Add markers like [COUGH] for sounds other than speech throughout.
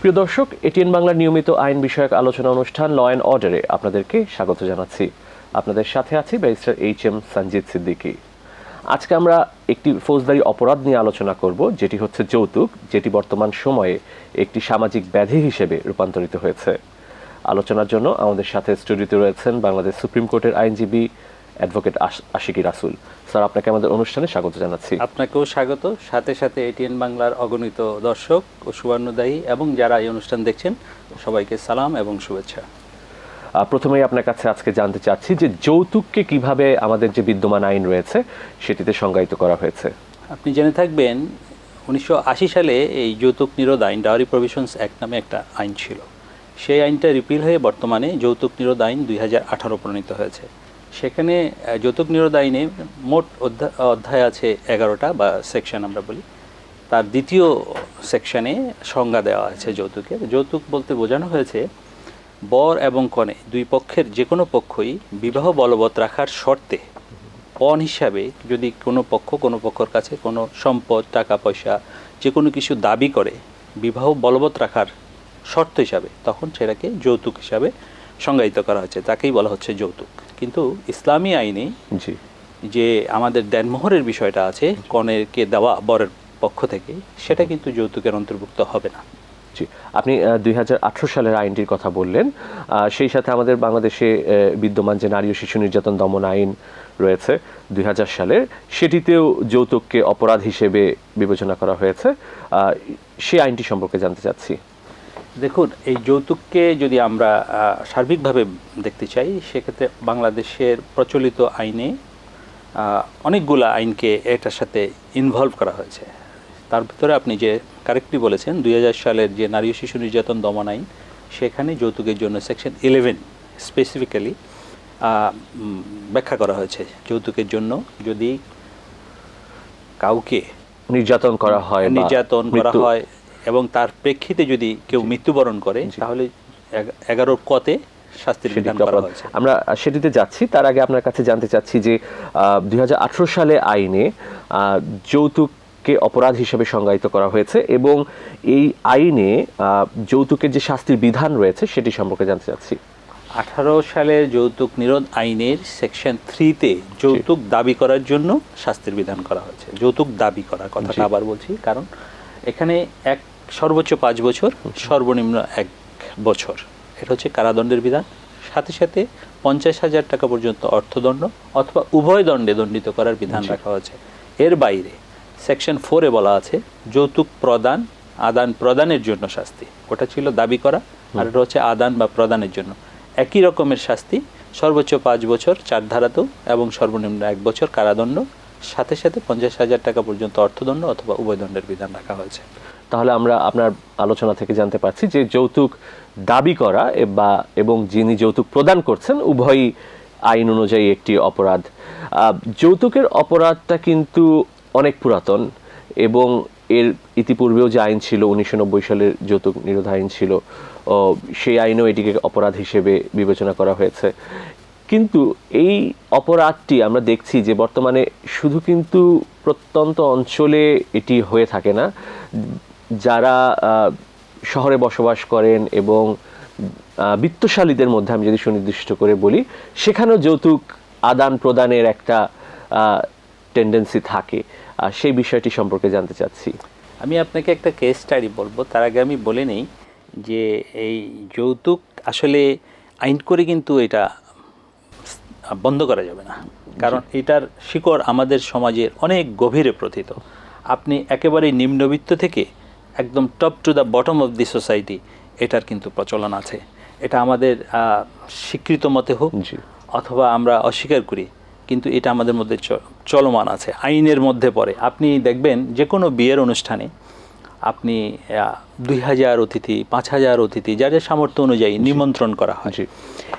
প্রিয় দর্শক, এটিএন বাংলার নিয়মিত আইন বিষয়ক আলোচনা অনুষ্ঠান ল অ্যান্ড অর্ডারে আপনাদেরকে স্বাগত জানাচ্ছি। আপনাদের সাথে আছি barrister H M Sanjit Siddiqui. আজকে আমরা একটি ফৌজদারি অপরাধ নিয়ে আলোচনা করব, যেটি হচ্ছে যৌতুক, যেটি বর্তমান সময়ে একটি সামাজিক ব্যাধি হিসেবে রূপান্তরিত হয়েছে। আলোচনার জন্য আমাদের সাথে স্টুডিওতে রয়েছেন বাংলাদেশ সুপ্রিম কোর্টের আইনজীবী অ্যাডভোকেট আশিকি রাসুল। স্যার আপনাকে আমাদের অনুষ্ঠানে স্বাগত জানাচ্ছি। আপনাকেও স্বাগত। সাথে সাথে এটিএন বাংলার অগণিত দর্শক ও সুবর্ণদায়ী এবং যারা এই অনুষ্ঠান দেখছেন সবাইকে সালাম এবং শুভেচ্ছা। প্রথমেই আপনার কাছে আজকে জানতে চাচ্ছি যে যৌতুককে কীভাবে আমাদের যে বিদ্যমান আইন রয়েছে সেটিতে সংজ্ঞায়িত করা হয়েছে। আপনি জেনে থাকবেন উনিশশো আশি সালে এই যৌতুক নিরোধ আইন ডাওয়ারি প্রভিশনস অ্যাক্ট নামে একটা আইন ছিল। সেই আইনটা রিপিল হয়ে বর্তমানে যৌতুক নিরোধ আইন দুই হাজার আঠারো প্রণীত হয়েছে। সেখানে যৌতুক নিরোধ আইনে মোট অধ্যা- অধ্যায় আছে এগারোটা বা সেকশন আমরা বলি। তার দ্বিতীয় সেকশনে সংজ্ঞা দেওয়া আছে যৌতুকের। যৌতুক বলতে বোঝানো হয়েছে, বর এবং কনে, দুই পক্ষের যে কোনো পক্ষই বিবাহ বলবৎ রাখার শর্তে পণ হিসাবে যদি কোনো পক্ষ, কোনো পক্ষর কাছে কোনো সম্পদ, টাকা, পয়সা যে কোনো কিছু দাবি করে বিবাহ বলবৎ রাখার শর্ত হিসাবে, তখন সেটাকে যৌতুক হিসাবে সংজ্ঞায়িত করা হয়েছে তাকেই বলা হচ্ছে যৌতুক। কিন্তু ইসলামী আইনে জি। যে আমাদের দেনমোহরের বিষয়টা আছে কনেরকে দেওয়া বরের পক্ষ থেকে সেটা কিন্তু যৌতুকের অন্তর্ভুক্ত হবে না। জি। আপনি দুই হাজার আঠারো সালের আইনটির কথা বললেন। সেই সাথে আমাদের বাংলাদেশে বিদ্যমান যে নারী ও শিশু নির্যাতন দমন আইন রয়েছে দুই হাজার সালের সেটিতেও যৌতুককে অপরাধ হিসেবে বিবেচনা করা হয়েছে। সেই আইনটি সম্পর্কে জানতে চাচ্ছি। দেখুন এই যৌতুককে যদি আমরা সার্বিকভাবে দেখতে চাই সেক্ষেত্রে বাংলাদেশের প্রচলিত আইনে অনেকগুলা আইনকে এটার সাথে ইনভলভ করা হয়েছে। তার ভিতরে আপনি যে কারেক্টলি বলেছেন দুই হাজার সালের যে নারী ও শিশু নির্যাতন দমন আইন সেখানে যৌতুকের জন্য সেকশন ইলেভেন স্পেসিফিক্যালি ব্যাখ্যা করা হয়েছে। যৌতুকের জন্য যদি কাউকে নির্যাতন করা হয় নির্যাতন করা হয় এবং তার প্রেক্ষিতে যদি কেউ মৃত্যুবরণ করে তাহলে এগ- এগারোর কতে শাস্তির বিধান করা হয়েছে। আমরা সেটিতে যাচ্ছি। তার আগে আপনার কাছে জানতে চাচ্ছি যে দুই সালে আইনে আহ, যৌতুককে অপরাধ হিসেবে সংজ্ঞায়িত করা হয়েছে এবং এই আইনে আহ, যৌতুকের যে শাস্তির বিধান রয়েছে সেটি সম্পর্কে জানতে চাচ্ছি। আঠারো সালের যৌতুক নিরোধ আইনের সেকশন থ্রিতে যৌতুক দাবি করার জন্য শাস্তির বিধান করা হয়েছে। যৌতুক দাবি করা কথাটা আবার বলছি কারণ এখানে এক সর্বোচ্চ পাঁচ বছর সর্বনিম্ন এক বছর। এটা হচ্ছে কারাদণ্ডের বিধান। সাথে সাথে পঞ্চাশ হাজার টাকা পর্যন্ত অর্থদণ্ড অথবা উভয় দণ্ডে দণ্ডিত করার বিধান রাখা হয়েছে। এর বাইরে সেকশন ফোরে বলা আছে যৌতুক প্রদান আদান প্রদানের জন্য শাস্তি। ওটা ছিল দাবি করা আর এটা হচ্ছে আদান বা প্রদানের জন্য। একই রকমের শাস্তি সর্বোচ্চ পাঁচ বছর চার ধারাতেও এবং সর্বনিম্ন এক বছর কারাদণ্ড সাথে সাথে পঞ্চাশ হাজার টাকা পর্যন্ত অর্থদণ্ড অথবা উভয় দণ্ডের বিধান রাখা হয়েছে। তাহলে আমরা আপনার আলোচনা থেকে জানতে পারছি যে যৌতুক দাবি করা বা এবং যিনি যৌতুক প্রদান করছেন, উভয়ই আইন অনুযায়ী একটি অপরাধ। যৌতুকের অপরাধটা কিন্তু অনেক পুরাতন এবং এর ইতিপূর্বেও যে আইন ছিল, উনিশশো নব্বই সালের যৌতুক নিরোধ আইন ছিল সেই আইনেও এটিকে অপরাধ হিসেবে বিবেচনা করা হয়েছে। কিন্তু এই অপরাধটি আমরা দেখছি যে বর্তমানে শুধু কিন্তু প্রত্যন্ত অঞ্চলে এটি হয়ে থাকে না। যারা শহরে বসবাস করেন এবং বিত্তশালীদের মধ্যে আমি যদি সুনির্দিষ্ট করে বলি, সেখানেও যৌতুক আদান প্রদানের একটা টেন্ডেন্সি থাকে। সেই বিষয়টি সম্পর্কে জানতে চাচ্ছি। আমি আপনাকে একটা কেস স্টাডি বলব। তার আগে আমি বলে নেই যে এই যৌতুক আসলে আইন করে কিন্তু এটা বন্ধ করা যাবে না। কারণ এটার শিকড় আমাদের সমাজের অনেক গভীরে প্রথিত। আপনি একেবারে নিম্নবিত্ত থেকে একদম top to the bottom of the society এটার কিন্তু প্রচলন আছে। এটা আমাদের স্বীকৃত মতে হোক। অথবা আমরা অস্বীকার করি কিন্তু এটা আমাদের মধ্যে চ- চলমান আছে আইনের মধ্যে পড়ে। আপনি দেখবেন যে কোনো বিয়ের অনুষ্ঠানে আপনি দুই হাজার অতিথি পাঁচ হাজার অতিথি যার সামর্থ্য অনুযায়ী নিমন্ত্রণ করা হয়।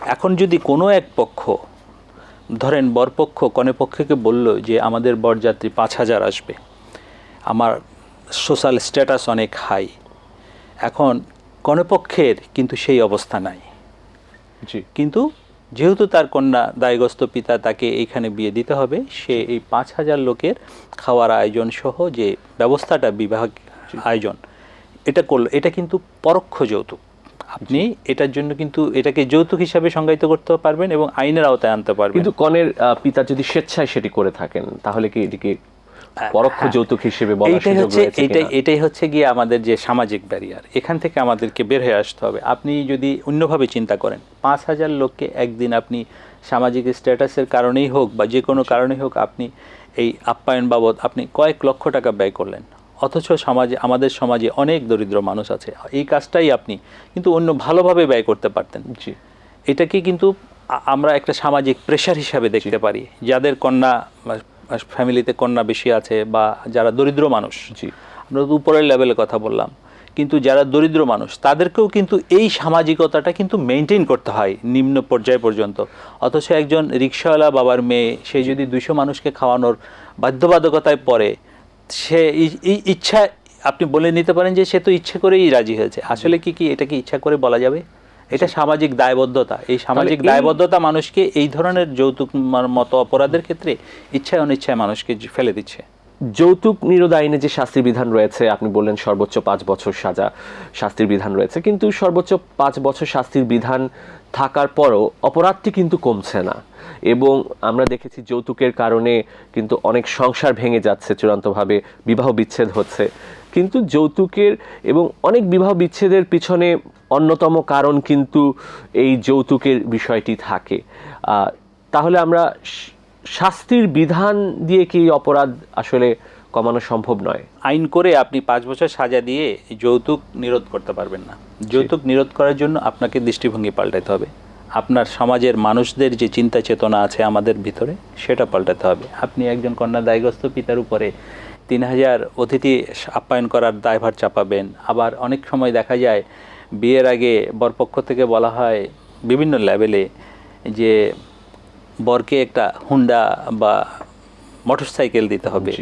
এখন যদি কোনো এক পক্ষ ধরেন বরপক্ষ কনে পক্ষকে বলল যে আমাদের বরযাত্রী পাঁচ হাজার আসবে। আমার সোশ্যাল স্ট্যাটাস অনেক হাই এখন কনেপক্ষের কিন্তু সেই অবস্থা নাই। জি। কিন্তু যেহেতু তার কন্যা দায়গ্রস্ত পিতা তাকে এইখানে বিয়ে দিতে হবে সে এই পাঁচ হাজার লোকের খাওয়ার আয়োজন সহ যে ব্যবস্থাটা বিবাহ আয়োজন এটা করল এটা কিন্তু পরোক্ষ যৌতুক। আপনি এটার জন্য কিন্তু এটাকে যৌতুক হিসাবে সংজ্ঞায়িত করতে পারবেন এবং আইনের আওতায় আনতে পারবেন। কিন্তু কনের পিতা যদি স্বেচ্ছায় সেটি করে থাকেন তাহলে কি এটিকে পরোক্ষ যৌতুক হিসেবে এইটাই হচ্ছে কিনা? এটাই হচ্ছে গিয়ে আমাদের যে সামাজিক ব্যারিয়ার এখান থেকে আমাদেরকে বের হয়ে আসতে হবে। আপনি যদি অন্যভাবে চিন্তা করেন পাঁচ হাজার লোককে একদিন আপনি সামাজিক স্ট্যাটাসের কারণেই হোক বা যে কোনো কারণেই হোক আপনি এই আপ্যায়ন বাবদ আপনি কয়েক লক্ষ টাকা ব্যয় করলেন। অথচ সমাজে আমাদের সমাজে অনেক দরিদ্র মানুষ আছে। এই কাজটাই আপনি কিন্তু অন্য ভালোভাবে ব্যয় করতে পারতেন। জি। এটাকে কিন্তু আমরা একটা সামাজিক প্রেশার হিসাবে দেখতে পারি। যাদের কন্যা ফ্যামিলিতে কন্যা বেশি আছে বা যারা দরিদ্র মানুষ। জি। আমরা তো উপরের লেভেলে কথা বললাম। কিন্তু যারা দরিদ্র মানুষ তাদেরকেও কিন্তু এই সামাজিকতাটা কিন্তু মেনটেন করতে হয় নিম্ন পর্যায় পর্যন্ত। অথচ একজন রিক্সাওয়ালা বাবার মেয়ে সে যদি দুইশো মানুষকে খাওয়ানোর বাধ্যবাধকতায় পড়ে সে ইচ্ছা আপনি বলে নিতে পারেন যে সে তো ইচ্ছে করেই রাজি হয়েছে। আসলে কি কি এটা কি ইচ্ছা করে বলা যাবে? এটা সামাজিক দায়বদ্ধতা। এই সামাজিক দায়বদ্ধতা মানুষকে এই ধরনের যৌতুক মতো অপরাধের ক্ষেত্রে ইচ্ছায় অনিচ্ছায় মানুষকে ফেলে দিচ্ছে। যৌতুক নিরোধ আইনে যে শাস্তির বিধান রয়েছে আপনি বললেন সর্বোচ্চ পাঁচ বছর সাজা শাস্তির বিধান রয়েছে কিন্তু সর্বোচ্চ পাঁচ বছর শাস্তির বিধান থাকার পরও অপরাধটি কিন্তু কমছে না। এবং আমরা দেখেছি যৌতুকের কারণে কিন্তু অনেক সংসার ভেঙে যাচ্ছে, চূড়ান্তভাবে বিবাহ বিচ্ছেদ হচ্ছে। কিন্তু যৌতুকের এবং অনেক বিবাহ বিচ্ছেদের পিছনে অন্যতম কারণ কিন্তু এই যৌতুকের বিষয়টি থাকে। তাহলে আমরা শাস্তির বিধান দিয়ে কি অপরাধ আসলে কমানো সম্ভব নয়। আইন করে আপনি পাঁচ বছর সাজা দিয়ে যৌতুক নিরোধ করতে পারবেন না। যৌতুক নিরোধ করার জন্য আপনাকে দৃষ্টিভঙ্গি পাল্টাতে হবে। আপনার সমাজের মানুষদের যে চিন্তা চেতনা আছে আমাদের ভিতরে সেটা পাল্টাতে হবে। আপনি একজন কন্যা দায়গ্রস্ত পিতার উপরে তিন হাজার অতিথি আপ্যায়ন করার দায়ভার চাপাবেন। আবার অনেক সময় দেখা যায় বিয়ের আগে বরপক্ষ থেকে বলা হয় বিভিন্ন লেভেলে যে বরকে একটা হুন্ডা বা মোটরসাইকেল দিতে হবে।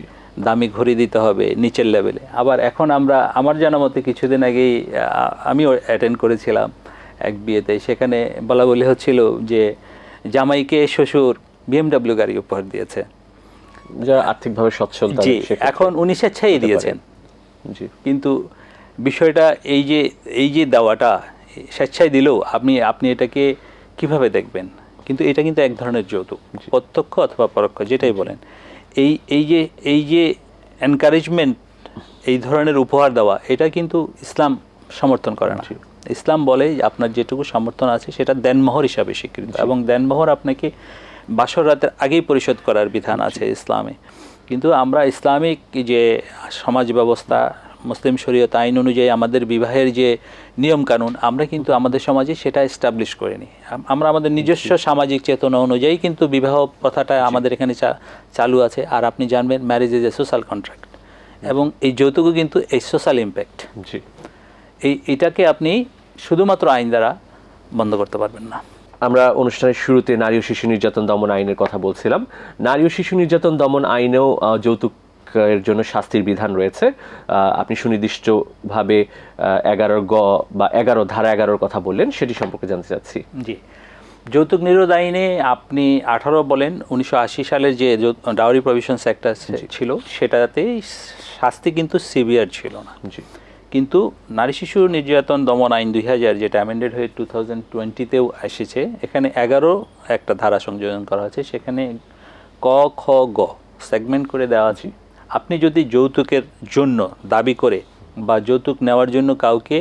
দামি ঘড়ি দিতে হবে নিচের লেভেলে। আবার এখন আমরা আমার জানা মতে কিছুদিন আগেই আমিও অ্যাটেন্ড করেছিলাম এক বিয়েতে। সেখানে বলা বলি হচ্ছিল যে জামাইকে শ্বশুর বিএমডাব্লিউ গাড়ি উপহার দিয়েছে। যারা আর্থিকভাবে সচ্ছল জি এখন উনি স্বেচ্ছাই দিয়েছেন। জি। কিন্তু বিষয়টা এই যে এই যে দেওয়াটা স্বেচ্ছায় দিলেও আপনি আপনি এটাকে কীভাবে দেখবেন? কিন্তু এটা কিন্তু এক ধরনের যৌতুক। প্রত্যক্ষ অথবা পরোক্ষ যেটাই বলেন। এই এই যে এই যে এনকারেজমেন্ট এই ধরনের উপহার দেওয়া এটা কিন্তু ইসলাম সমর্থন করে না। ইসলাম বলে আপনার যেটুকু সমর্থন আছে সেটা দেনমোহর হিসাবে স্বীকৃত। এবং দেনমোহর আপনাকে বাসর রাতের আগেই পরিশোধ করার বিধান আছে ইসলামে। কিন্তু আমরা ইসলামিক যে সমাজ ব্যবস্থা মুসলিম শরীয়ত আইন অনুযায়ী আমাদের বিবাহের যে নিয়ম কানুন আমরা কিন্তু আমাদের সমাজে সেটা এস্টাবলিশ করিনি। আম- আমরা আমাদের নিজস্ব সামাজিক চেতনা অনুযায়ী কিন্তু বিবাহ প্রথাটা আমাদের এখানে চা- চালু আছে। আর আপনি জানবেন marriage is a social contract এবং এই যৌতুকও কিন্তু এই সোশ্যাল ইম্প্যাক্ট জি। এই এটাকে আপনি শুধুমাত্র আইন দ্বারা বন্ধ করতে পারবেন না। আমরা অনুষ্ঠানের শুরুতে নারী ও শিশু নির্যাতন দমন আইনের কথা বলছিলাম। নারী ও শিশু নির্যাতন দমন আইনেও আহ, যৌতুকের জন্য শাস্তির বিধান রয়েছে। আপনি সুনির্দিষ্টভাবে এগারো গ বা এগারো ধারা এগারোর কথা বললেন সেটি সম্পর্কে জানতে চাচ্ছি। জি। যৌতুক নিরোধ আইনে আপনি আঠারো বলেন উনিশশো আশি সালের যে ডাউরি প্রভিশনস একটা ছিল সেটাতে শাস্তি কিন্তু সিভিয়ার ছিল না। জি। কিন্তু নারী শিশু নির্যাতন দমন আইন দুই হাজার যেটা অ্যামেন্ডেড হয়ে টু থাউজেন্ড টোয়েন্টিতেও এসেছে এখানে এগারো একটা ধারা সংযোজন করা হয়েছে সেখানে ক খ গ সেগমেন্ট করে দেওয়া আছে। আপনি যদি যৌতুকের জন্য দাবি করে বা যৌতুক নেওয়ার জন্য কাউকে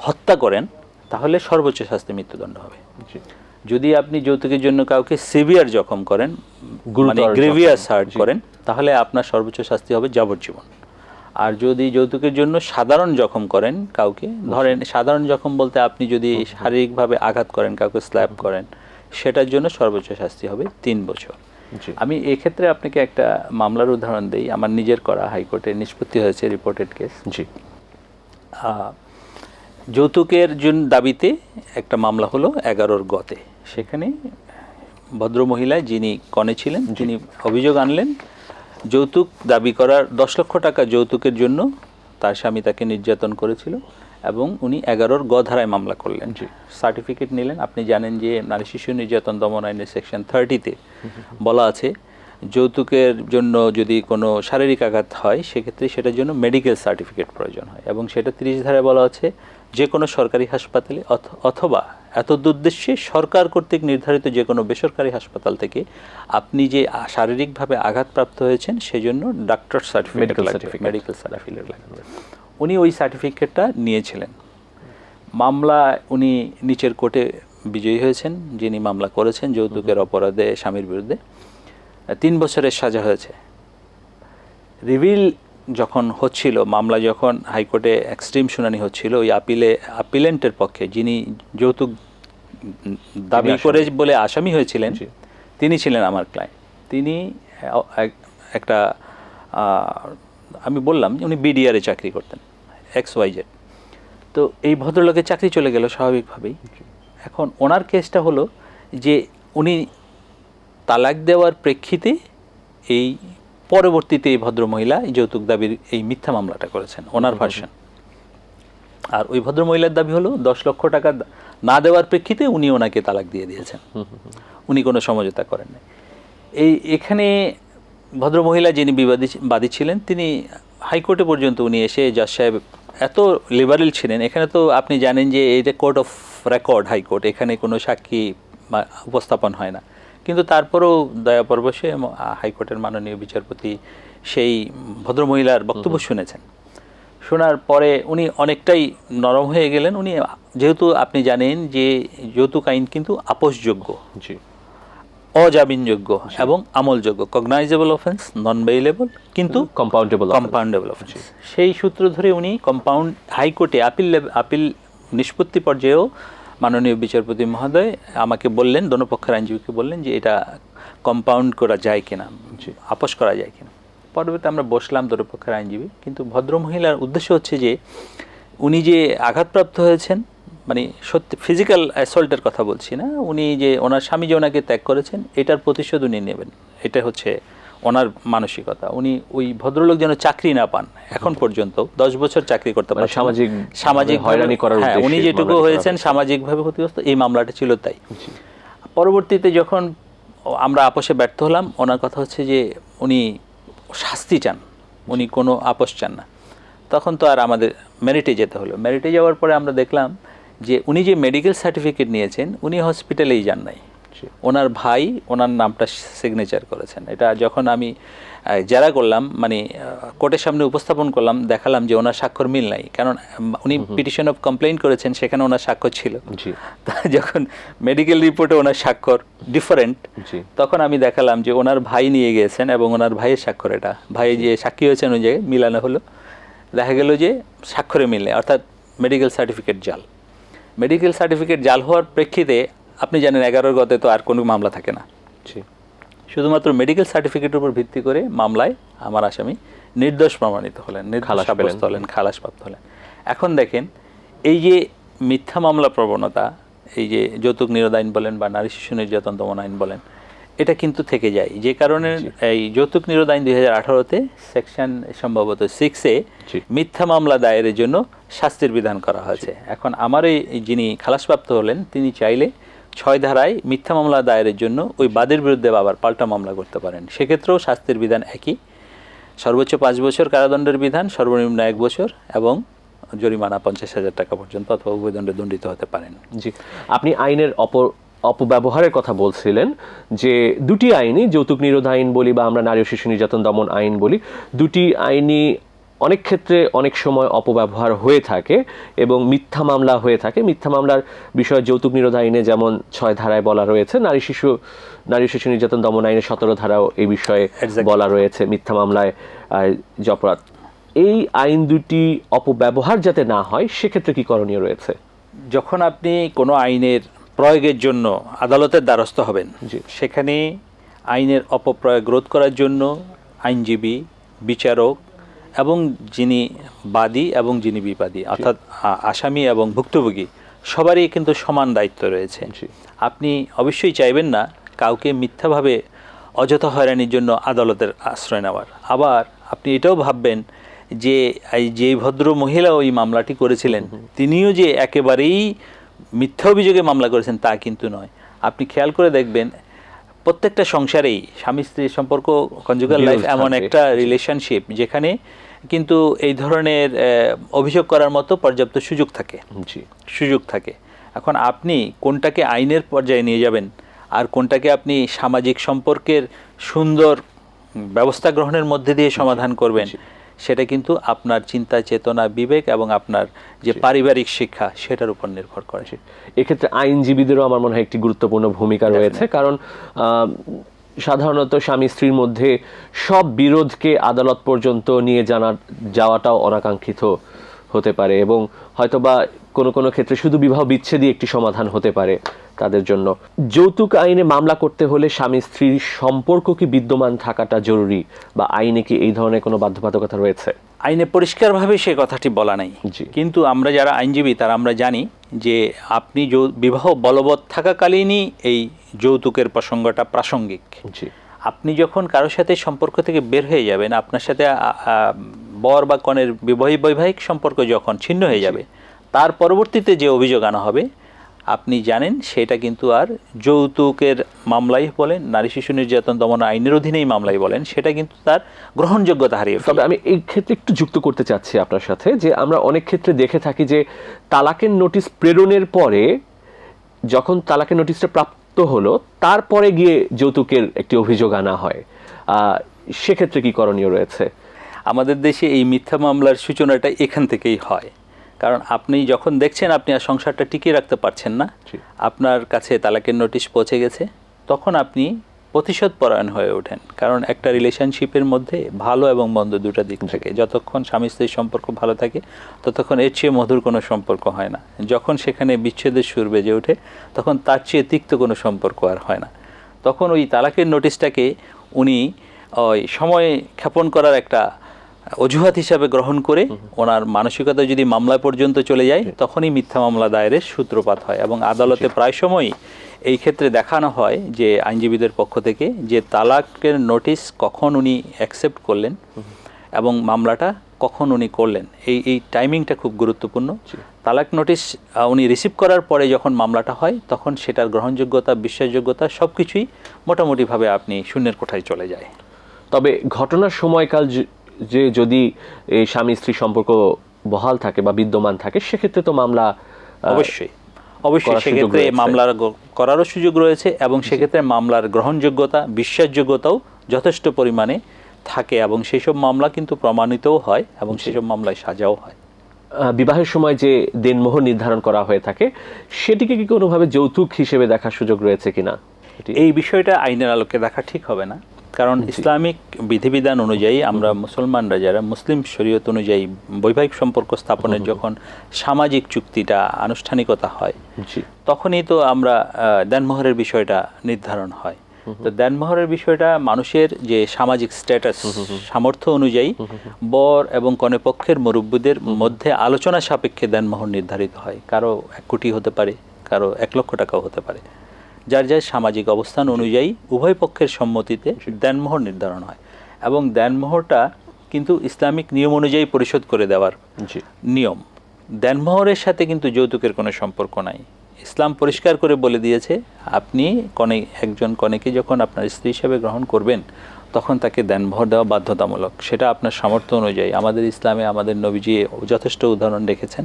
হত্যা করেন তাহলে সর্বোচ্চ শাস্তি মৃত্যুদণ্ড হবে। যদি আপনি যৌতুকের জন্য কাউকে সিভিয়ার জখম করেন মানে গ্রেভিয়াস হার্ট করেন তাহলে আপনার সর্বোচ্চ শাস্তি হবে যাবজ্জীবন। আর যদি যৌতুকের জন্য সাধারণ জখম করেন কাউকে ধরেন সাধারণ জখম বলতে আপনি যদি শারীরিকভাবে আঘাত করেন কাউকে স্ল্যাপ করেন সেটার জন্য সর্বোচ্চ শাস্তি হবে তিন বছর। আমি এক্ষেত্রে আপনাকে একটা মামলার উদাহরণ দিই। আমার নিজের করা হাইকোর্টে নিষ্পত্তি হয়েছে রিপোর্টেড কেস। জি। যৌতুকের জন্য দাবিতে একটা মামলা হলো এগারোর গতে। সেখানে ভদ্রমহিলা যিনি কনে ছিলেন যিনি অভিযোগ আনলেন যৌতুক দাবি করার দশ লক্ষ টাকা যৌতুকের জন্য তার স্বামী তাকে নির্যাতন করেছিল। এবং উনি এগারোর গ ধারায় মামলা করলেন। সার্টিফিকেট নিলেন। আপনি জানেন যে নারী শিশু নির্যাতন দমন আইনের সেকশন থার্টিতে বলা আছে যৌতুকের জন্য যদি কোনো শারীরিক আঘাত হয় সেক্ষেত্রে সেটার জন্য মেডিকেল সার্টিফিকেট প্রয়োজন হয় এবং সেটা তিরিশ ধারায় বলা আছে যে কোনো সরকারি হাসপাতালে অথবা এত উদ্দেশ্যে সরকার কর্তৃক নির্ধারিত যে কোনো বেসরকারি হাসপাতাল থেকে আপনি যে শারীরিকভাবে আঘাতপ্রাপ্ত হয়েছেন সেজন্য ডাক্তার সার্টিফিকেট। মেডিকেল সার্টিফিকেট লাগবে উনি ওই সার্টিফিকেটটা নিয়েছিলেন। মামলা উনি নিচের কোর্টে বিজয়ী হয়েছেন যিনি মামলা করেছেন যৌতুকের অপরাধে স্বামীর বিরুদ্ধে। তিন বছরের সাজা হয়েছে। রিভিল যখন হচ্ছিল মামলা যখন হাইকোর্টে এক্সট্রিম শুনানি হচ্ছিল ওই আপিলে আপিলেন্টের পক্ষে যিনি যৌতুক দাবি করে বলে আসামি হয়েছিলেন তিনি ছিলেন আমার ক্লায়েন্ট তিনি একটা আমি বললাম উনি বিডিআরে চাকরি করতেন। X Y Z. তো এই ভদ্রলোকের চাকরি চলে গেল স্বাভাবিকভাবেই। এখন ওনার কেসটা হলো যে উনি তালাক দেওয়ার প্রেক্ষিতে এই পরবর্তীতে এই ভদ্রমহিলা এই যৌতুক দাবির এই মিথ্যা মামলাটা করেছেন ওনার ভার্সন। আর ওই ভদ্রমহিলার দাবি হলো দশ লক্ষ টাকা না দেওয়ার প্রেক্ষিতে উনি ওনাকে তালাক দিয়ে দিয়েছেন। উনি কোনো সমঝোতা করেন নাই। এই এখানে ভদ্রমহিলা যিনি বিবাদী বাদী ছিলেন তিনি হাইকোর্টে পর্যন্ত উনি এসে জাজ সাহেব এত লিবারেল ছিলেন এখানে তো আপনি জানেন যে এই এটা কোর্ট অফ রেকর্ড হাইকোর্ট এখানে কোনো সাক্ষী উপস্থাপন হয় না। কিন্তু তারপরেও দয়া পরবশে ম- হাইকোর্টের মাননীয় বিচারপতি সেই ভদ্রমহিলার বক্তব্য শুনেছেন। শোনার পরে উনি অনেকটাই নরম হয়ে গেলেন। উনি যেহেতু আপনি জানেন যে যৌতুক আইন কিন্তু আপোষযোগ্য। জি। অজামিনযোগ্য এবং আমলযোগ্য। কগনাইজেবল অফেন্স নন বেইলেবল কিন্তু কম্পাউন্ডেবল কম্পাউন্ডেবল অফেন্স সেই সূত্র ধরে উনি কম্পাউন্ড হাইকোর্টে আপিল আপিল নিষ্পত্তি পর্যায়েও মাননীয় বিচারপতি মহোদয় আমাকে বললেন দনপক্ষের আইনজীবীকে বললেন যে এটা কম্পাউন্ড করা যায় কিনা আপোষ করা যায় কিনা। পরবর্তী আমরা বসলাম দনপক্ষের আইনজীবী কিন্তু ভদ্রমহিলার উদ্দেশ্য হচ্ছে যে উনি যে আঘাতপ্রাপ্ত হয়েছেন মানে সত্যি ফিজিক্যাল অ্যাসল্টের কথা বলছি না। উনি যে ওনার স্বামী যে ওনাকে ত্যাগ করেছেন এটার প্রতিশোধ উনি নেবেন। এটা হচ্ছে ওনার মানসিকতা। উনি ওই ভদ্রলোক যেন চাকরি না পান এখন পর্যন্ত দশ বছর চাকরি করতে মানে পারছেন না। সামাজিক সামাজিক হয়রানি করার হ্যাঁ উনি যেটুকু হয়েছেন সামাজিকভাবে ক্ষতিগ্রস্ত এই মামলাটা ছিল তাই। পরবর্তীতে যখন আমরা আপোষে ব্যর্থ হলাম ওনার কথা হচ্ছে যে উনি শাস্তি চান উনি কোনো আপোষ চান না। তখন তো আর আমাদের মেরিটে যেতে হলো। মেরিটে যাওয়ার পরে আমরা দেখলাম যে উনি যে মেডিকেল সার্টিফিকেট নিয়েছেন উনি হসপিটালেই যান নাই। ওনার ভাই ওনার নামটা সিগনেচার করেছেন। এটা যখন আমি জেরা করলাম মানে কোর্টের সামনে উপস্থাপন করলাম দেখালাম যে ওনার স্বাক্ষর মিল নাই। কারণ উনি পিটিশন অফ কমপ্লেন করেছেন সেখানে ওনার স্বাক্ষর ছিল। [LAUGHS] যখন মেডিকেল রিপোর্টে ওনার স্বাক্ষর ডিফারেন্ট জি। তখন আমি দেখালাম যে ওনার ভাই নিয়ে গিয়েছেন এবং ওনার ভাইয়ের স্বাক্ষর এটা। ভাই যে সাক্ষী হয়েছেন ওই জায়গায় মিলানো হলো দেখা গেল যে স্বাক্ষরে মিলে অর্থাৎ মেডিকেল সার্টিফিকেট জাল। মেডিকেল সার্টিফিকেট জাল হওয়ার প্রেক্ষিতে আপনি জানেন এগারোর গতে তো আর কোনো মামলা থাকে না। শুধুমাত্র মেডিকেল সার্টিফিকেটের উপর ভিত্তি করে মামলায় আমার আসামি নির্দোষ প্রমাণিত হলেন নির্দোষ সাব্যস্ত হলেন খালাসপ্রাপ্ত হলেন। এখন দেখেন এই যে মিথ্যা মামলা প্রবণতা এই যে যৌতুক নিরোধ আইন বলেন বা নারী শিশু নির্যাতন দমন আইন বলেন এটা কিন্তু থেকে যায়। যে কারণে এই যৌতুক নিরোধ আইন দুই হাজার আঠারোতে সেকশন সম্ভবত সিক্সে। মিথ্যা মামলা দায়েরের জন্য শাস্তির বিধান করা হয়েছে। এখন আমার এই যিনি খালাসপ্রাপ্ত হলেন তিনি চাইলে ছয় ধারায় মিথ্যা মামলা দায়েরের জন্য ওই বাদের বিরুদ্ধে আবার পাল্টা মামলা করতে পারেন। সেক্ষেত্রেও শাস্তির বিধান একই। সর্বোচ্চ পাঁচ বছর কারাদণ্ডের বিধান সর্বনিম্ন এক বছর এবং জরিমানা পঞ্চাশ হাজার টাকা পর্যন্ত অথবা উভয়দণ্ডে দণ্ডিত হতে পারেন। জি। আপনি আইনের অপর অপব্যবহারের কথা বলছিলেন যে দুটি আইনই যৌতুক নিরোধ আইন বলি বা আমরা নারী ও শিশু নির্যাতন দমন আইন বলি দুটি আইনই অনেক ক্ষেত্রে অনেক সময় অপব্যবহার হয়ে থাকে এবং মিথ্যা মামলা হয়ে থাকে। মিথ্যা মামলার বিষয়ে যৌতুক নিরোধ আইনে যেমন ছয় ধারায় বলা রয়েছে নারী শিশু নারী শিশু নির্যাতন দমন আইনে সতেরো ধারাও এই বিষয়ে বলা রয়েছে মিথ্যা মামলায় যে অপরাধ। এই আইন দুটি অপব্যবহার যাতে না হয় সেক্ষেত্রে কি করণীয় রয়েছে? যখন আপনি কোনো আইনের প্রয়োগের জন্য আদালতের দ্বারস্থ হবেন। সেখানে আইনের অপপ্রয়োগ রোধ করার জন্য আইনজীবী বিচারক এবং যিনি বাদী এবং যিনি বিবাদী অর্থাৎ আসামি এবং ভুক্তভোগী সবারই কিন্তু সমান দায়িত্ব রয়েছে। আপনি অবশ্যই চাইবেন না কাউকে মিথ্যাভাবে অযথা হয়রানির জন্য আদালতের আশ্রয় নেওয়ার। আবার আপনি এটাও ভাববেন যে এই যে ভদ্র মহিলা ওই মামলাটি করেছিলেন তিনিও যে একেবারেই মিথ্যা অভিযোগে মামলা করেছেন তা কিন্তু নয়। আপনি খেয়াল করে দেখবেন প্রত্যেকটা সংসারেই স্বামী স্ত্রীর সম্পর্ক কনজুগাল লাইফ এমন একটা রিলেশনশিপ যেখানে কিন্তু এই ধরনের অভিযোগ করার মতো পর্যাপ্ত সুযোগ থাকে। সুযোগ থাকে। এখন আপনি কোনটাকে আইনের পর্যায়ে নিয়ে যাবেন আর কোনটাকে আপনি সামাজিক সম্পর্কের সুন্দর ব্যবস্থা গ্রহণের মধ্যে দিয়ে সমাধান করবেন সেটা কিন্তু আপনার চিন্তা চেতনা বিবেক এবং আপনার যে পারিবারিক শিক্ষা সেটার উপর নির্ভর করে। এক্ষেত্রে আইনজীবীদেরও আমার মনে হয় একটি গুরুত্বপূর্ণ ভূমিকা রয়েছে। কারণ সাধারণত স্বামী স্ত্রীর মধ্যে সব বিরোধকে আদালত পর্যন্ত নিয়ে জানা যাওয়াটাও অনাকাঙ্ক্ষিত হতে পারে এবং হয়তোবা কোনো কোনো ক্ষেত্রে শুধু বিবাহ বিচ্ছেদই একটি সমাধান হতে পারে তাদের জন্য। যৌতুক আইনে মামলা করতে হলে স্বামী স্ত্রীর সম্পর্ক কি বিদ্যমান থাকাটা জরুরি বা আইনে কি এই ধরনের কোনো বাধ্যবাধকতা রয়েছে? আইনে পরিষ্কারভাবে সে কথাটি বলা নাই। কিন্তু আমরা যারা আইনজীবী তারা আমরা জানি যে আপনি যৌ- বিবাহ বলবৎ থাকাকালীনই এই যৌতুকের প্রসঙ্গটা প্রাসঙ্গিক। আপনি যখন কারোর সাথে সম্পর্ক থেকে বের হয়ে যাবেন আপনার সাথে বর বা কনের বিবাহিক বৈবাহিক সম্পর্ক যখন ছিন্ন হয়ে যাবে তার পরবর্তীতে যে অভিযোগ আনা হবে আপনি জানেন সেটা কিন্তু আর যৌতুকের মামলাই বলেন নারী শিশু নির্যাতন দমন আইনের অধীনেই মামলাই বলেন সেটা কিন্তু তার গ্রহণযোগ্যতা হারিয়ে তবে আমি এই ক্ষেত্রে একটু যুক্ত করতে চাচ্ছি আপনার সাথে যে আমরা অনেক ক্ষেত্রে দেখে থাকি যে তালাকের নোটিশ প্রেরণের পরে যখন তালাকের নোটিশটা প্রাপ্ত হলো তারপরে গিয়ে যৌতুকের একটি অভিযোগ আনা হয়। সেক্ষেত্রে কি করণীয় রয়েছে? আমাদের দেশে এই মিথ্যা মামলার সূচনাটা এখান থেকেই হয়। কারণ আপনি যখন দেখছেন আপনি আর সংসারটা টিকিয়ে রাখতে পারছেন না আপনার কাছে তালাকের নোটিশ পৌঁছে গেছে তখন আপনি প্রতিশোধ পরায়ণ হয়ে ওঠেন। কারণ একটা রিলেশনশিপের মধ্যে ভালো এবং মন্দ দুটো দিক থাকে। যতক্ষণ স্বামী স্ত্রীর সম্পর্ক ভালো থাকে ততক্ষণ এর চেয়ে মধুর কোনো সম্পর্ক হয় না। যখন সেখানে বিচ্ছেদের সুর বেজে ওঠে তখন তার চেয়ে তিক্ত কোনো সম্পর্ক আর হয় না। তখন ওই তালাকের নোটিশটাকে উনি ওই সময় ক্ষেপণ করার একটা অজুহাত হিসাবে গ্রহণ করে ওনার মানসিকতা যদি মামলা পর্যন্ত চলে যায় তখনই মিথ্যা মামলা দায়েরের সূত্রপাত হয় এবং আদালতে প্রায় সময়ই এই ক্ষেত্রে দেখানো হয় যে আইনজীবীদের পক্ষ থেকে যে তালাকের নোটিশ কখন উনি অ্যাকসেপ্ট করলেন এবং মামলাটা কখন উনি করলেন। এই এই টাইমিংটা খুব গুরুত্বপূর্ণ। তালাক নোটিশ উনি রিসিভ করার পরে যখন মামলাটা হয় তখন সেটার গ্রহণযোগ্যতা বিশ্বাসযোগ্যতা সব কিছুই মোটামুটিভাবে আপনি শূন্যের কোঠায় চলে যায়। তবে ঘটনার সময়কাল যে- যদি এই স্বামী স্ত্রী সম্পর্ক বহাল থাকে বা বিদ্যমান থাকে সেক্ষেত্রে তো মামলা অবশ্যই। অবশ্যই সেক্ষেত্রে মামলার করারও সুযোগ রয়েছে এবং সেক্ষেত্রে মামলার গ্রহণযোগ্যতা বিশ্বাসযোগ্যতাও যথেষ্ট পরিমাণে থাকে এবং সেই সব মামলা কিন্তু প্রমাণিতও হয় এবং সেসব মামলায় সাজাও হয়। বিবাহের সময় যে দেনমোহর নির্ধারণ করা হয়ে থাকে সেটিকে কি কোনোভাবে যৌতুক হিসেবে দেখার সুযোগ রয়েছে কিনা? এই বিষয়টা আইনের আলোকে দেখা ঠিক হবে না। কারণ ইসলামিক বিধিবিধান অনুযায়ী আমরা মুসলমানরা যারা মুসলিম শরীয়ত অনুযায়ী বৈবাহিক সম্পর্ক স্থাপনের যখন সামাজিক চুক্তিটা আনুষ্ঠানিকতা হয় তখনই তো আমরা দেনমোহরের বিষয়টা নির্ধারণ হয়। তো দেনমোহরের বিষয়টা মানুষের যে সামাজিক স্ট্যাটাস সামর্থ্য অনুযায়ী বর এবং কনে পক্ষের মুরব্বীদের মধ্যে আলোচনা সাপেক্ষে দেনমোহর নির্ধারিত হয়। কারও এক কোটি হতে পারে কারও এক লক্ষ টাকাও হতে পারে। যার যার সামাজিক অবস্থান অনুযায়ী উভয় পক্ষের সম্মতিতে দেনমোহর নির্ধারণ হয় এবং দেনমোহরটা কিন্তু ইসলামিক নিয়ম অনুযায়ী পরিশোধ করে দেওয়ার জি। নিয়ম। দেনমোহরের সাথে কিন্তু যৌতুকের কোনো সম্পর্ক নাই। ইসলাম পরিষ্কার করে বলে দিয়েছে আপনি কনে একজন কনেকে যখন আপনার স্ত্রী হিসেবে গ্রহণ করবেন তখন তাকে দেনমোহর দেওয়া বাধ্যতামূলক। সেটা আপনার সামর্থ্য অনুযায়ী। আমাদের ইসলামে আমাদের নবীজি যথেষ্ট উদাহরণ রেখেছেন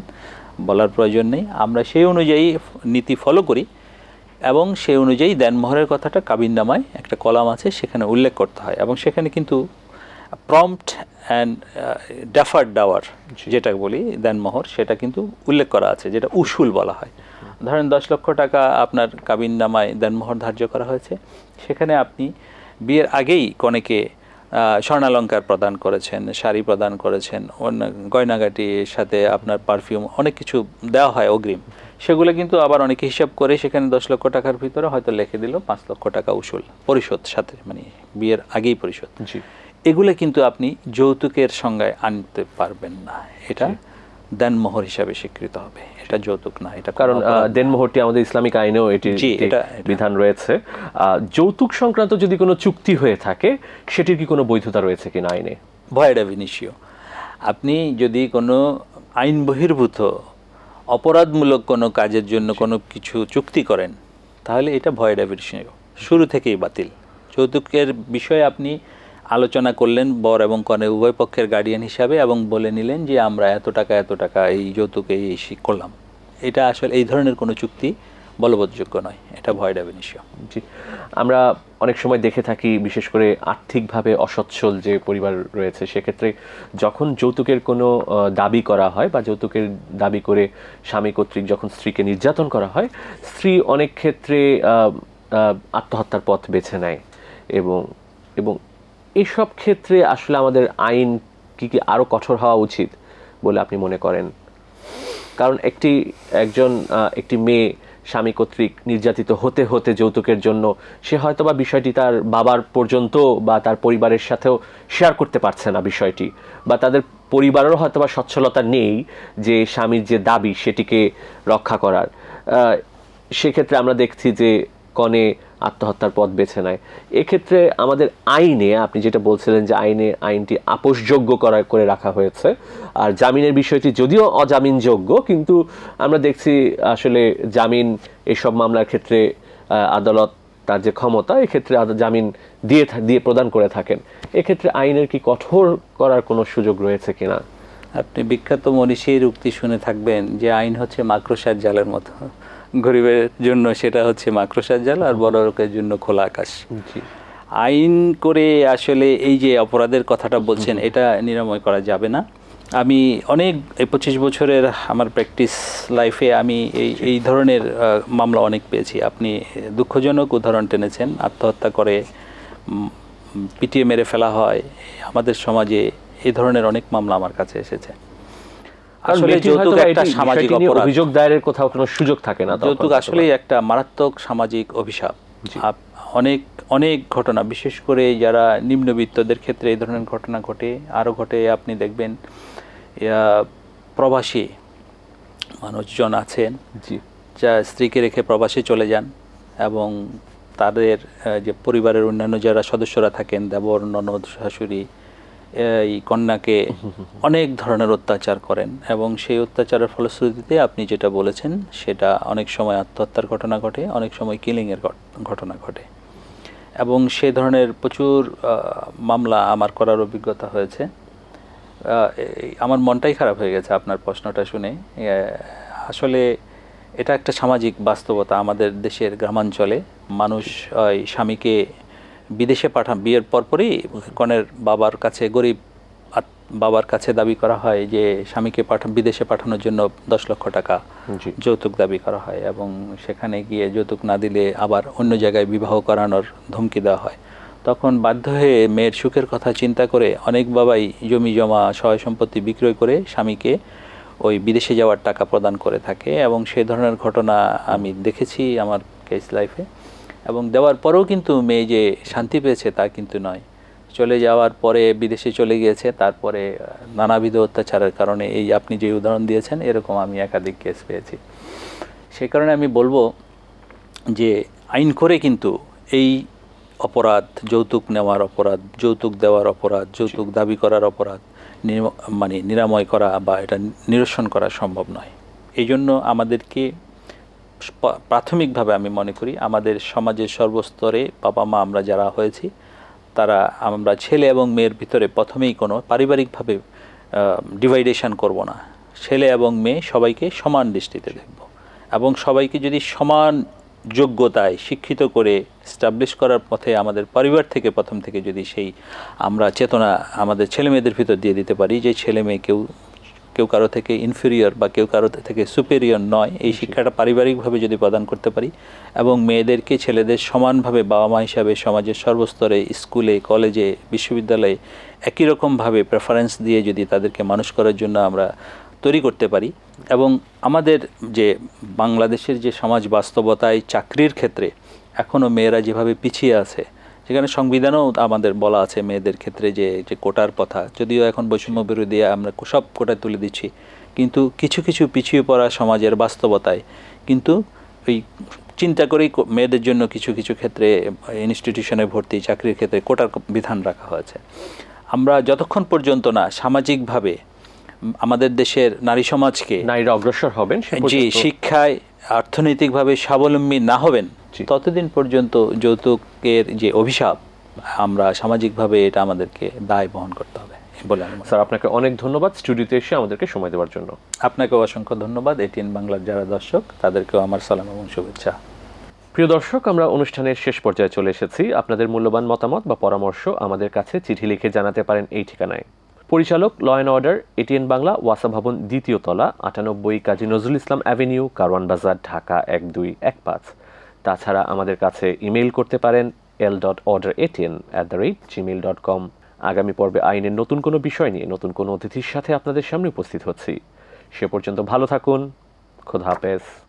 বলার প্রয়োজন নেই। আমরা সেই অনুযায়ী নীতি ফলো করি এবং সেই অনুযায়ী দেনমোহরের কথাটা কাবিননামায় একটা কলাম আছে সেখানে উল্লেখ করতে হয়। এবং সেখানে কিন্তু প্রম্পট অ্যান্ড ডেফার্ড ডাওয়ার যেটা বলি দেনমোহর সেটা কিন্তু উল্লেখ করা আছে যেটা উসুল বলা হয়। ধরেন দশ লক্ষ টাকা আপনার কাবিন নামায় দেনমোহর ধার্য করা হয়েছে। সেখানে আপনি বিয়ের আগেই কনেকে স্বর্ণালঙ্কার প্রদান করেছেন শাড়ি প্রদান করেছেন অন্য গয়নাগাটির সাথে আপনার পারফিউম অনেক কিছু দেওয়া হয় অগ্রিম। সেগুলো কিন্তু আবার অনেকে হিসাব করে সেখানে দশ লক্ষ টাকার ভিতরে হয়তো লিখে দিল পাঁচ লক্ষ টাকা উসুল পরিশোধ সাথে মানে বিয়ের আগেই পরিশোধ। এগুলো কিন্তু আপনি যৌতুকের সংজ্ঞায় আনতে পারবেন না। এটা দেনমোহর হিসাবে স্বীকৃত হবে। এটা যৌতুক না এটা কারণ। দেনমোহরটি আমাদের ইসলামিক আইনেও এটি বিধান রয়েছে। যৌতুক সংক্রান্ত যদি কোনো চুক্তি হয়ে থাকে সেটির কি কোনো বৈধতা রয়েছে কিনা আইনে? ভয়েড অ্যাভিনিশিও। আপনি যদি কোনো আইন বহির্ভূত অপরাধমূলক কোনো কাজের জন্য কোনো কিছু চুক্তি করেন, তাহলে এটা ভয়েড অ্যাভিনিশিও শুরু থেকেই বাতিল। যৌতুকের বিষয়ে আপনি আলোচনা করলেন বর এবং কনে, উভয় পক্ষের গার্ডিয়ান হিসাবে এবং বলে নিলেন যে আমরা এত টাকা এত টাকা এই যৌতুকে এই করলাম। এটা আসলে এই ধরনের কোনো চুক্তি বলবৎযোগ্য নয়, এটা ভয় ডাবেনিশীয় জি, আমরা অনেক সময় দেখে থাকি, বিশেষ করে আর্থিকভাবে অসচ্ছল যে পরিবার রয়েছে, সেক্ষেত্রে যখন যৌতুকের কোনো দাবি করা হয় বা যৌতুকের দাবি করে স্বামী কর্তৃক যখন স্ত্রীকে নির্যাতন করা হয়, স্ত্রী অনেক ক্ষেত্রে আত্মহত্যার পথ বেছে নেয় এবং এবং এইসব ক্ষেত্রে আসলে আমাদের আইন কি কি আরও কঠোর হওয়া উচিত বলে আপনি মনে করেন? কারণ একটি, একজন একটি মেয়ে স্বামী কর্তৃক নির্যাতিত হতে হতে যৌতুকের জন্য সে হয়তোবা বিষয়টি তার বাবার পর্যন্ত বা তার পরিবারের সাথেও শেয়ার করতে পারছে না বিষয়টি। বা তাদের পরিবারেরও হয়তোবা সচ্ছলতা নেই যে স্বামীর যে দাবি সেটিকে রক্ষা করার। সেক্ষেত্রে আমরা দেখছি যে কনে আত্মহত্যার পথ বেছে নেয়। এক্ষেত্রে আমাদের আইনে, আপনি যেটা বলছিলেন যে আইনে, আইনটি আপোষযোগ্য করা, করে রাখা হয়েছে, আর জামিনের বিষয়টি যদিও অজামিনযোগ্য, কিন্তু আমরা দেখছি আসলে জামিন, এসব মামলার ক্ষেত্রে আদালত তার যে ক্ষমতা, এক্ষেত্রে জামিন দিয়ে দিয়ে প্রদান করে থাকেন। এক্ষেত্রে আইনের কি কঠোর করার কোনো সুযোগ রয়েছে কিনা? আপনি বিখ্যাত মনীষীর উক্তি শুনে থাকবেন যে আইন হচ্ছে মাকড়সার জালের মতো। গরিবের জন্য সেটা হচ্ছে মাকড়সার জাল আর বড় লোকের জন্য খোলা আকাশ। জি। আইন করে আসলে এই যে অপরাধের কথাটা বলছেন এটা নিরাময় করা যাবে না। আমি অনেক পঁচিশ বছরের আমার প্র্যাকটিস লাইফে আমি এই এই ধরনের মামলা অনেক পেয়েছি। আপনি দুঃখজনক উদাহরণ টেনেছেন আত্মহত্যা করে পিটিয়ে মেরে ফেলা হয়। আমাদের সমাজে এই ধরনের অনেক মামলা আমার কাছে এসেছে। আসলে যৌতুক একটা সামাজিক অভিযোগ দায়েরের কোথাও কোনো সুযোগ থাকে না যৌতুক আসলেই একটা মারাত্মক সামাজিক অভিশাপ। অনেক অনেক ঘটনা বিশেষ করে যারা নিম্নবিত্তদের ক্ষেত্রে এই ধরনের ঘটনা ঘটে আরও ঘটে আপনি দেখবেন প্রবাসী মানুষজন আছেন জি। যা স্ত্রীকে রেখে প্রবাসে চলে যান এবং তাদের যে পরিবারের অন্যান্য যারা সদস্যরা থাকেন দেবর ননদ শাশুড়ি এই কন্যাকে অনেক ধরনের অত্যাচার করেন এবং সেই অত্যাচারের ফলশ্রুতিতে আপনি যেটা বলেছেন, সেটা অনেক সময় আত্মহত্যার ঘটনা ঘটে, অনেক সময় কিলিংয়ের ঘটনা ঘটে। এবং সে ধরনের প্রচুর মামলা আমার করার অভিজ্ঞতা হয়েছে। আমার মনটাই খারাপ হয়ে গেছে আপনার প্রশ্নটা শুনে। আসলে এটা একটা সামাজিক বাস্তবতা আমাদের দেশের গ্রামাঞ্চলে। মানুষ স্বামীকে বিদেশে পাঠান বিয়ের পরপরই কনের বাবার কাছে গরিব বাবার কাছে দাবি করা হয় যে স্বামীকে পাঠা বিদেশে পাঠানোর জন্য দশ লক্ষ টাকা যৌতুক দাবি করা হয় এবং সেখানে গিয়ে যৌতুক না দিলে আবার অন্য জায়গায় বিবাহ করানোর ধমকি দেওয়া হয়। তখন বাধ্য হয়ে মেয়ের সুখের কথা চিন্তা করে অনেক বাবাই জমি জমা সহায় সম্পত্তি বিক্রয় করে স্বামীকে ওই বিদেশে যাওয়ার টাকা প্রদান করে থাকে এবং সেই ধরনের ঘটনা আমি দেখেছি আমার কেস লাইফে এবং দেওয়ার পরেও কিন্তু মেয়ে যে শান্তি পেয়েছে তা কিন্তু নয়। চলে যাওয়ার পরে বিদেশে চলে গিয়েছে, তারপরে নানাবিধ অত্যাচারের কারণে এই আপনি যে উদাহরণ দিয়েছেন, এরকম আমি একাধিক কেস পেয়েছি। সে কারণে আমি বলব যে আইন করে কিন্তু এই অপরাধ, যৌতুক নেওয়ার অপরাধ, যৌতুক দেওয়ার অপরাধ, যৌতুক দাবি করার অপরাধ মানে নিরাময় করা বা এটা নিরসন করা সম্ভব নয়। এই জন্য আমাদেরকে প্রাথমিকভাবে আমি মনে করি আমাদের সমাজের সর্বস্তরে বাবা মা আমরা যারা হয়েছি, তারা আমরা ছেলে এবং মেয়ের ভিতরে প্রথমেই কোনো পারিবারিকভাবে ডিভাইডেশন করব না। ছেলে এবং মেয়ে সবাইকে সমান দৃষ্টিতে দেখব এবং সবাইকে যদি সমান যোগ্যতায় শিক্ষিত করে স্টাবলিশ করার পথে আমাদের পরিবার থেকে প্রথম থেকে যদি সেই আমরা চেতনা আমাদের ছেলে মেয়েদের ভিতর দিয়ে দিতে পারি যে ছেলে মেয়ে কেউ কেউ কারও থেকে ইনফেরিয়র বা কেউ কারও থেকে সুপেরিয়র নয় এই শিক্ষাটা পারিবারিকভাবে যদি প্রদান করতে পারি এবং মেয়েদেরকে ছেলেদের সমানভাবে বাবা মা হিসাবে সমাজের সর্বস্তরে স্কুলে কলেজে বিশ্ববিদ্যালয়ে একই রকমভাবে প্রেফারেন্স দিয়ে যদি তাদেরকে মানুষ করার জন্য আমরা তৈরি করতে পারি এবং আমাদের যে বাংলাদেশের যে সমাজ বাস্তবতায় চাকরির ক্ষেত্রে এখনও মেয়েরা যেভাবে পিছিয়ে আছে সেখানে সংবিধানও আমাদের বলা আছে মেয়েদের ক্ষেত্রে যে যে কোটার কথা যদিও এখন বৈষম্য বিরোধী আমরা সব কোটায় তুলে দিচ্ছি। কিন্তু কিছু কিছু পিছিয়ে পড়া সমাজের বাস্তবতায়। কিন্তু ওই চিন্তা করেই মেয়েদের জন্য কিছু কিছু ক্ষেত্রে ইনস্টিটিউশনে ভর্তি চাকরির ক্ষেত্রে কোটার বিধান রাখা হয়েছে। আমরা যতক্ষণ পর্যন্ত না সামাজিকভাবে আমাদের দেশের নারী সমাজকে নারীরা অগ্রসর হবেন জি শিক্ষায় অর্থনৈতিকভাবে স্বাবলম্বী না হবেন। ততদিন পর্যন্ত যৌতুকের যে অভিশাপ আমরা সামাজিকভাবে এটা আমাদেরকে দায় বহন করতে হবে বলে। স্যার আপনাকে অনেক ধন্যবাদ স্টুডিওতে এসে আমাদেরকে সময় দেওয়ার জন্য। আপনাকেও অসংখ্য ধন্যবাদ এটিএন বাংলার যারা দর্শক তাদেরকেও আমার সালাম এবং শুভেচ্ছা। প্রিয় দর্শক আমরা অনুষ্ঠানের শেষ পর্যায়ে চলে এসেছি। আপনাদের মূল্যবান মতামত বা পরামর্শ আমাদের কাছে চিঠি লিখে জানাতে পারেন এই ঠিকানায়। পরিচালক law and order ATN Bangla ওয়াসা ভবন দ্বিতীয় তলা আটানব্বই কাজী নজরুল ইসলাম অ্যাভিনিউ কারওয়ান বাজার ঢাকা এক দুই এক পাঁচ। তাছাড়া আমাদের কাছে ইমেইল করতে পারেন L dot order ATN at the rate Gmail dot com আগামী পর্বে আইনের নতুন কোনো বিষয় নিয়ে, নতুন কোনো অতিথির সাথে আপনাদের সামনে উপস্থিত হচ্ছি। সে পর্যন্ত ভালো থাকুন। খোদা হাফেজ।